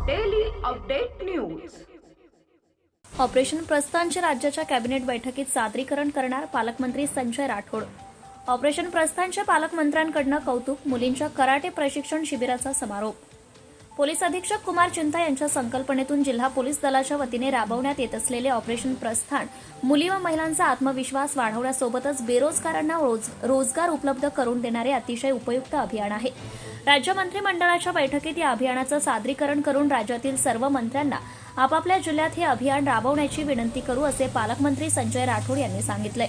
Update news operation प्रस्थानचे राज्याच्या cabinet बैठकीत सादरीकरण करणार पालकमंत्री संजय राठोड. ऑपरेशन प्रस्थानच्या पालकमंत्र्यांकडनं कौतुक मुलींच्या कराटे प्रशिक्षण शिबिराचा समारोप. पोलीस अधीक्षक कुमार चिंता यांच्या संकल्पनेतून जिल्हा पोलीस दलाच्या वतीने राबवण्यात येत असलेले ऑपरेशन प्रस्थान मुली व महिलांचा आत्मविश्वास वाढवण्यासोबतच बेरोजगारांना रोज- रोजगार उपलब्ध करून देणारे अतिशय उपयुक्त अभियान आहे. राज्य मंत्रिमंडळाच्या बैठकीत या अभियानाचं सादरीकरण करून राज्यातील सर्व मंत्र्यांना आपापल्या जिल्ह्यात हे अभियान राबवण्याची विनंती करू असे पालकमंत्री संजय राठोड यांनी सांगितलंय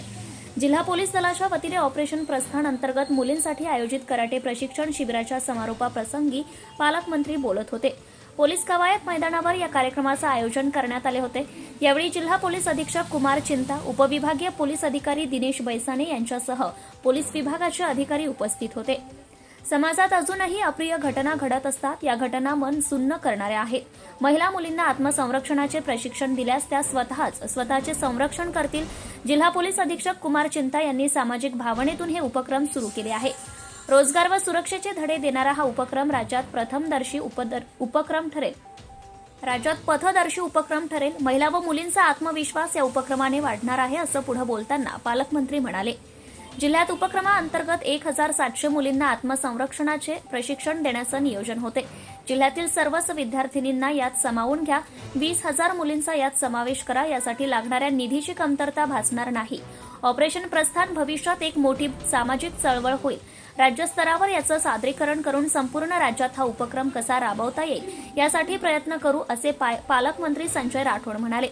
जिल्हा पोलीस दलाच्या वतीने ऑपरेशन प्रस्थान अंतर्गत मुलींसाठी आयोजित कराटे प्रशिक्षण शिबिराच्या समारोपाप्रसंगी पालकमंत्री बोलत होते. पोलीस कवायत मैदानावर या कार्यक्रमाचं आयोजन करण्यात आले होते. यावेळी जिल्हा पोलीस अधीक्षक कुमार चिंता उपविभागीय पोलीस अधिकारी दिनेश बैसाणे यांच्यासह पोलीस विभागाचे अधिकारी उपस्थित होते. समाजात अजूनही अप्रिय घटना घडत असतात. या घटना मन सुन्न करणाऱ्या आहेत. महिला मुलींना आत्मसंरक्षणाचे प्रशिक्षण दिल्यास त्या स्वतःच स्वतःचे संरक्षण करतील. जिल्हा पोलीस अधीक्षक कुमार चिंता यांनी सामाजिक भावनेतून हे उपक्रम सुरू केले आहे. रोजगार व सुरक्षेचे धडे देणारा हा उपक्रम राज्यात प्रथमदर्शी उपदर- उपक्रम ठरेल. राज्यात पथदर्शी उपक्रम ठरेल. महिला व मुलींचा आत्मविश्वास या उपक्रमाने वाढणार आहे असं पुढे बोलताना पालकमंत्री म्हणाले. जिल्ह्यात उपक्रमाअंतर्गत एक हजार सातशे मुलींना आत्मसंरक्षणाचे प्रशिक्षण देण्याचं नियोजन होते. जिल्ह्यातील सर्वच विद्यार्थिनींना यात सामावून घ्या. वीस हजार मुलींचा यात समावेश करा. यासाठी लागणाऱ्या निधीची कमतरता भासणार नाही. ऑपरेशन प्रस्थान भविष्यात एक मोठी सामाजिक चळवळ होईल. राज्यस्तरावर याचं सादरीकरण करून संपूर्ण राज्यात हा उपक्रम कसा राबवता येईल यासाठी प्रयत्न करू असे पाय- पालकमंत्री संजय राठोड म्हणाले.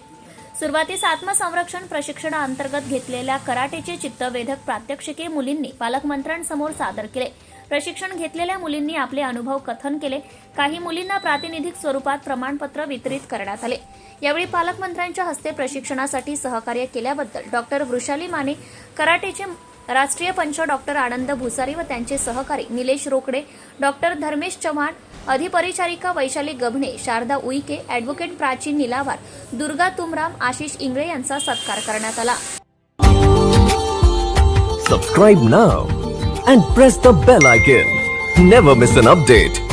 सुरुवातीस आत्मसंरक्षण प्रशिक्षणाअंतर्गत घेतलेल्या कराटेचे चित्तवेधक प्रात्यक्षिके मुलींनी पालकमंत्र्यांसमोर सादर केले. प्रशिक्षण घेतलेल्या मुलींनी आपले अनुभव कथन केले. काही मुलींना प्रातिनिधिक स्वरूपात प्रमाणपत्र वितरित करण्यात आले. यावेळी पालकमंत्र्यांच्या हस्ते प्रशिक्षणासाठी सहकार्य केल्याबद्दल डॉक्टर वृषाली माने कराटेचे राष्ट्रीय पंच डॉक्टर आनंद भुसारी व त्यांचे सहकारी निलेश रोकडे डॉक्टर धर्मेश चव्हाण अधिपरिचारिका वैशाली गभणे शारदा उईके ॲडव्होकेट प्राची निलावार दुर्गा तुमराम आशिष इंगळे यांचा सत्कार करण्यात आला. Subscribe now and press the bell icon never miss an update